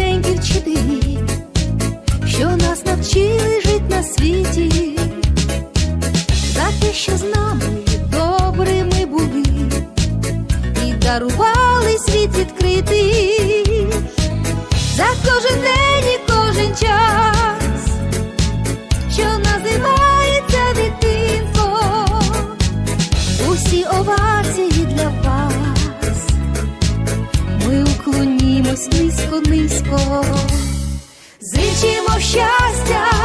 рідненькі вчителі, що нас навчили жить на світі, за те, що з нами добрими були і дарували світ відкритий. Уклонімось низько, низько. Зичимо щастя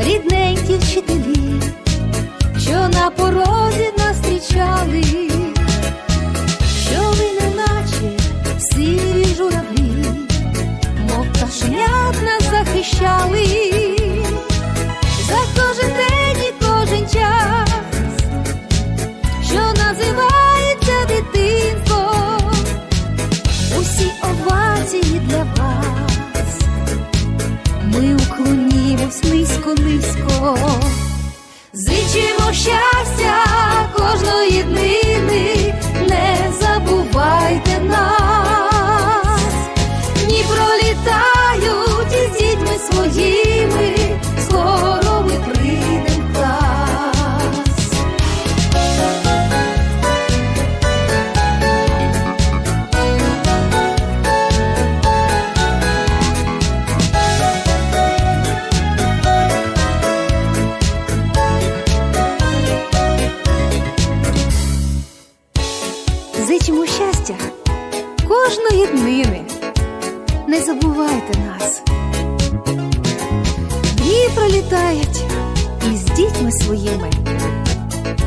рідненькі вчителі, що на порозі нас зустрічали, що ви неначе сиві журавлі, мов пташенят нас захищали, уклонімось низько, зичимо щастя кожної днини, зичимо щастя кожної днини. Не забувайте нас. Дні пролітають із дітьми своїми.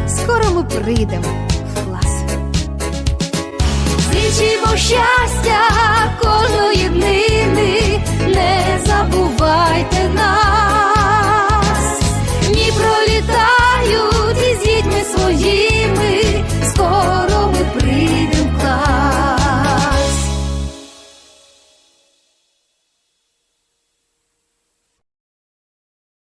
Скоро ми прийдемо в клас. Зичимо щастя кожної днини.